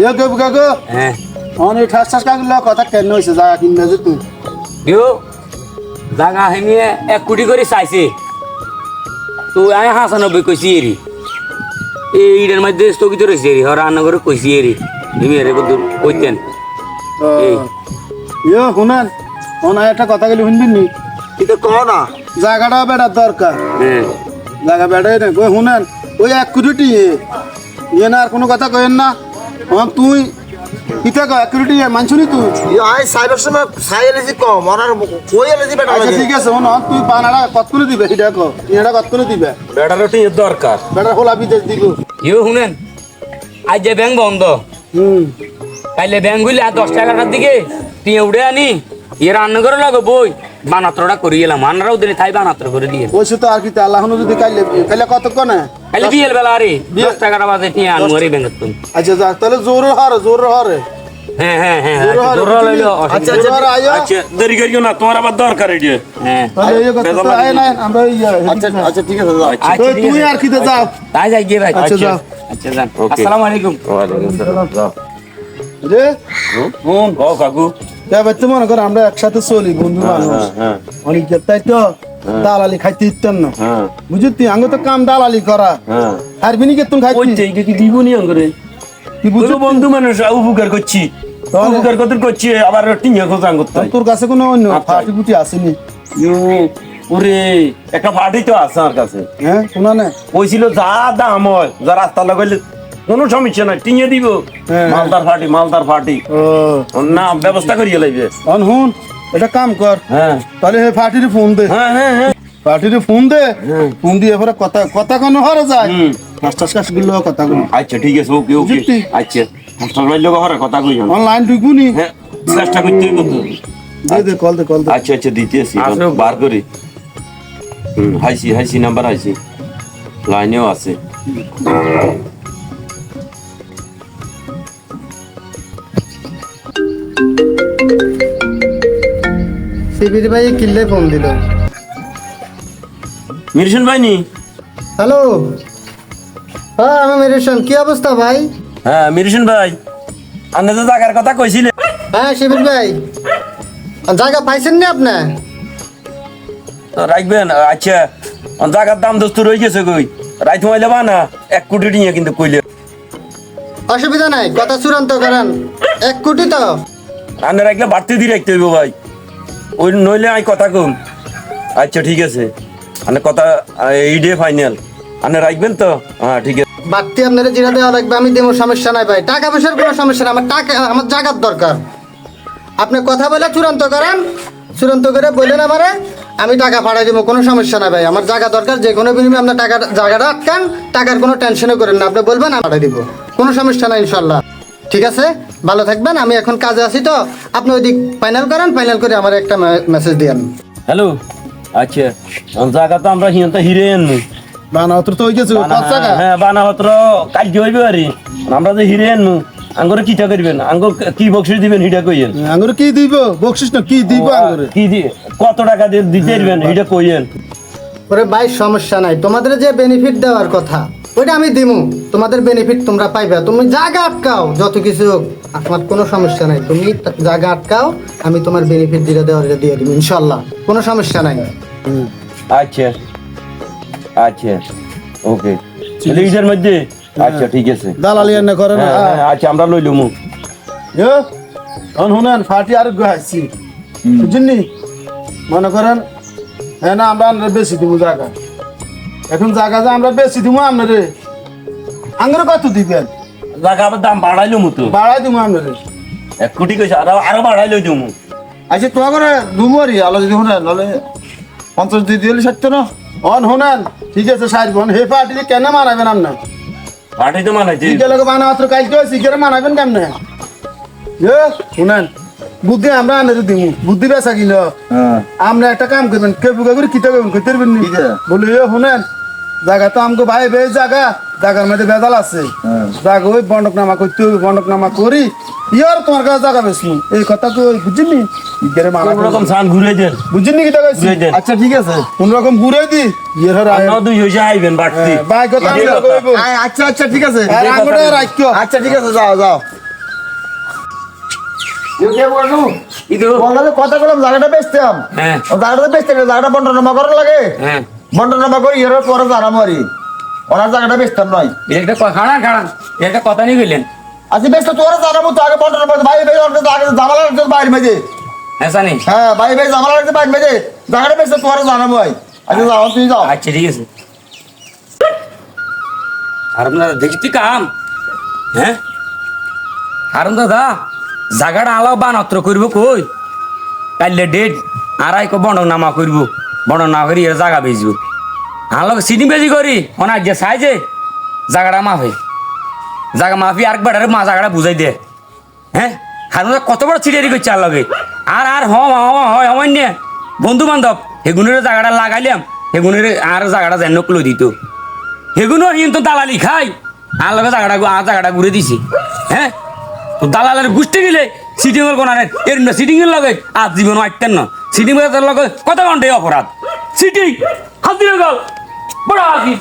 ইয়ে কেবু কাকু হ্যাঁ। অনেক ঠাস ঠাস কাকুর লগে কথা কেন হয়েছে জায়গা কিনবে যে তুই। হেমিয়ে এক কোটি করে চাইছে। তো আমি হাসানব্বই কইছি এরি। এই ইডের মধ্যে স্থগিত রয়েছে এরি হর রান্না করে কইছি এরি। তুমি এর কইতেন। এই। ইয়ে শুনেন ওনার একটা কথা গেলে শুনবেন নি? কিন্তু কহ না? জায়গাটা বেড়ার দরকার। হ্যাঁ। জায়গা বেড়াই না কই শুনেন ওই এক কোটি ইয়ে না আর কোনো কথা কইেন না। তুই ইতে কয় এক কোটি মানছুনি তুই আই সাইবার সময় সাই এলেছি কম অনার কই এলেছি বেটা আচ্ছা ঠিক আছে শোন তুই বানাটা কত করে দিবে এটা কো এটা কত করে দিবে বেড়ারটি দরকার বেটার হোলা বিদেশ দিব ইউ শুনেন আজ যে ব্যাংক বন্ধ হুম কাইলে ব্যাংক গুলি আর দশ টাকার দিকে তুই উড়ে আনি ইয়ে রান্না করে লাগো বই বানাত্রটা করে গেলাম আনারাও দিনে তাই বানাত্র করে দিয়ে ওই তো আর কি তে আল্লাহ যদি কাইলে কাইলে কতক্ষণ কাইলে বিয়ের বেলা আরে দশ টাকাটা বাজে নিয়ে আনু আরে ব্যাংকের তুমি আচ্ছা যাক তাহলে জোর হরে জোর হরে হ্যাঁ হ্যাঁ হ্যাঁ জোর হরে লইলো আচ্ছা আচ্ছা আচ্ছা দেরি করিও না তোমার আবার দরকার এটি হ্যাঁ আমরা ইয়ে আচ্ছা আচ্ছা ঠিক আছে যাও আচ্ছা, তুই আছে। আর কি যাও তাই যাই গিয়ে ভাই আচ্ছা, যাও। আচ্ছা যান আসসালামু আলাইকুম রে হুম ও কাকু তা বাচ্চা মনে কর আমরা একসাথে চলি বন্ধু মানুষ। হ্যাঁ অনেক তাই তো? দালালি খাইতে ইত্তাম না। হ্যাঁ। বুঝলি তুই? আঙ্গ তো কাম দালালি করা। হ্যাঁ। আর বিনি কে তুমি ওই খাইতে কি দিব নি বন্ধু মানুষ উপকার করছি। উপকার কত করছি? আবার টিঙ্গা খোঁজাং করতে তোর কাছে কোনো অন্য আচ্ছা। ফাটি ফুটি আসেনি? ওরে একটা পার্টি তো আছে আমার কাছে। হ্যাঁ শোনা না। কইছিল যা দাম হয় যা রাস্তা লাগাইলে কোনো সমস্যা নাই টিঙে দিব। হ্যাঁ। মালদার ফাটি মালদার ফাটি। ও। না ব্যবস্থা করিয়ে লাগবে অন হুন এটা কাম কর। হ্যাঁ। তাহলে হে ফাটির ফোন দে। হ্যাঁ হ্যাঁ হ্যাঁ। পার্টির ফোন দে। ফোন দিয়ে পরে কথা কথা কোনো হরে যায়। হুম। হাসটাস কাশগুলো কথা গুলো আচ্ছা ঠিক আছে ওকে ওকে? আচ্ছা। হাসপাতাল বাইর লোক হরে কথা কই অনলাইন ঢুকুনি হ্যাঁ চেষ্টা করতে হইব তো। দে দে কল দে কল দে। আচ্ছা আচ্ছা দিতে আসি। বার করি। হুম হাইসি হাইসি নাম্বার হাইসি। লাইনেও আছে। শিবির ভাই কিল্লে ফোন দিল। মিরশন ভাই নি হ্যালো? হ্যাঁ আমি মেরেশন কি অবস্থা ভাই? হ্যাঁ মিরশন ভাই। আপনি তো জায়গার কথা কইছিলে হ্যাঁ শিবির ভাই। জায়গা পাইছেন না আপনি? রাখবেন আচ্ছা। জায়গার দাম দোস্ত রয়ে গেছে কই? রাইত মাইলে বানা এক কোটি টিঙে কিন্তু কইলে অসুবিধা নাই কথা চূড়ান্ত করেন। এক কোটি তো। আপনি রাখলে বাড়তি দিয়ে রাখতে হইব ভাই। ওই নইলে আমি কথা কম। আচ্ছা ঠিক আছে। আপনি কথা এই ডে ফাইনাল আপনি রাখবেন তো? হ্যাঁ ঠিক আছে। বাড়তি আপনারা যেটা দেওয়া লাগবে, আমি দেবো, সমস্যা নাই ভাই। টাকা পয়সার কোনো সমস্যা নাই, আমার টাকা, আমার জায়গার দরকার। আপনি কথা বলে চূড়ান্ত করেন, চূড়ান্ত করে বললেন আমারে, আমি টাকা পাঠাই দেবো, কোনো সমস্যা নাই ভাই। আমার জায়গা দরকার, যে কোনো বিনিময়ে আপনার টাকা জায়গাটা আটকান, টাকার কোনো টেনশনও করেন না। আপনি বলবেন, আমি পাঠাই দিব। কোনো সমস্যা নাই, ইনশাল্লাহ। ঠিক আছে? ভালো থাকবেন আমি এখন কাজে আছি তো। আপনি ওই দিক ফাইনাল করেন ফাইনাল করে আমার একটা মেসেজ দিয়েন হ্যালো? আচ্ছা আমার জায়গা তো আমরা হিয়ন্ত হিরে আনব বানা অত তো হয়ে গেছে টাকা হ্যাঁ বানাপত্র কাজ হইবে আরে। আমরা যে হিরে আনব আঙ্গরে কিটা করবেন? আঙ্গুর কি বকশিস দিবেন হিটা কইয়েন? আঙ্গুর কি দিব? বকশিস না কি দিব আঙ্গুরে? কি দি কত টাকা দিয়ে দিতে পারবেন হিটা কইয়েন? ওরে ভাই সমস্যা নাই। তোমাদের যে বেনিফিট দেওয়ার কথা ওইটা আমি দিমু। তোমাদের বেনিফিট তোমরা পাইবে। তুমি জায়গা আটকাও যত কিছু হোক। আমার কোনো সমস্যা নাই। তুমি জায়গা আটকাও আমি তোমার বেনিফিট দিয়ে দেওয়ার দিয়ে দিব ইনশাল্লাহ। কোনো সমস্যা নাই। আচ্ছা। আচ্ছা। ওকে। লিডের মধ্যে? আচ্ছা ঠিক আছে। দালালি এনে করে না। হ্যাঁ, হ্যাঁ, আচ্ছা আমরা লইলু মু এ অন শুনেন ফাটি আর গাইছি বুঝলি মনে করেন হ্যাঁ না আমরা আমরা বেশি দিব জায়গা। এখন জায়গা যে আমরা বেশি দিব আপনারে আঙ্গুরে কত দিবেন? জায়গা আবার দাম বাড়াইলো মু তো। বাড়াই দিব আপনারে এক কোটি কইছে আরও আরও বাড়াই লই দিমু। আচ্ছা তোমার করে দুমরি আলো যদি শুনেন নাহলে পঞ্চাশ দিয়ে দিলে সত্য না? অন শুনেন ঠিক আছে সাইড বোন হে পার্টি কেন মানাবেন আপনার বাড়াই তো মানাইছে বানা মাত্র কালকে শিখে মানাবেন কেমনে? শুনেন। বুদ্ধি আমরা আনে দিব বুদ্ধি বেসা কিল। আমরা একটা কাম করবেন কে বুকা করে কিতা করবেন কইতে পারবেন নি? বলে এ শুনেন জায়গা তো আমাকে ভাই বে জায়গা। জায়গার মধ্যে বেজাল আছে। জায়গা ওই বন্ডক নামা করতে হবে বন্ডক নামা করি ইয়ার তোমার কাছে জায়গা বেশি এই কথা তো বুঝিনি কোন রকম সান ঘুরে দেন। বুঝিনি কিতা কইছি? দেন। আচ্ছা ঠিক আছে। কোন রকম ঘুরে দি ইয়ের রায় আপনারা দুই হইছে আইবেন বাড়তি কথা ইয়ে কথা। কইবো। আচ্ছা আচ্ছা ঠিক আছে। আর আঙ্গুটা রাখিও আচ্ছা ঠিক আছে যাও যাও। কথা বললাম জায়গাটা বেচতাম হ্যাঁ। জায়গাটা বেচতে গেলে জায়গাটা বন্টন করার লাগে। হ্যাঁ। করে এর পরে জানাম আরি ওনার জায়গাটা বেচতাম নয় এটা একটা কথা খাড়ান খাড়ান একটা কথা নিয়ে গেলেন আচ্ছা বেশ তো তোরা জানাব তো আগে ভাই ভাই আগে জামালা বাইরে মেজে হ্যাঁ সানি হ্যাঁ ভাই ভাই জামালা বাইরে মেজে জায়গাটা বেশ তো তোরা জানাব ভাই আচ্ছা যাও আচ্ছা ঠিক আছে। হারাম দাদা দেখি তুই কাম। হ্যাঁ? দাদা। জাগাটা আলাও বানত্র করব কই? কাইলে ডেট আড়াই কো বন্ধ নামা করব বন্ধ না করি এর জাগা বেচব আনলো সিটি বেজি করি অনা যে সাইজে জাগাটা মাফে জাগা মাফি আর বেড়ারে মা জাগাটা বুঝাই দে। হ্যাঁ? হারুন দাদা কত বড় ছিটারি করছে আর লগে আর আর হম হম হয় নিয়ে বন্ধু বান্ধব, হেগুনের জাগাটা লাগাইলাম, হেগুনের আর জাগাটা যেন ক্লো দিত। হেগুনো কিন্তু দালালি খাই। আর লগে জাগাটা আর জাগাটা ঘুরে দিছি। হ্যাঁ? দালালের গুষ্টি গেলে সিটিং এর কোন এর না সিটিং এর লগে আজ জীবন আটতেন না। সিটিং এর লগে কত ঘন্টায় অপরাধ? সিটিং দিয়ে গেল। বড় হাসি।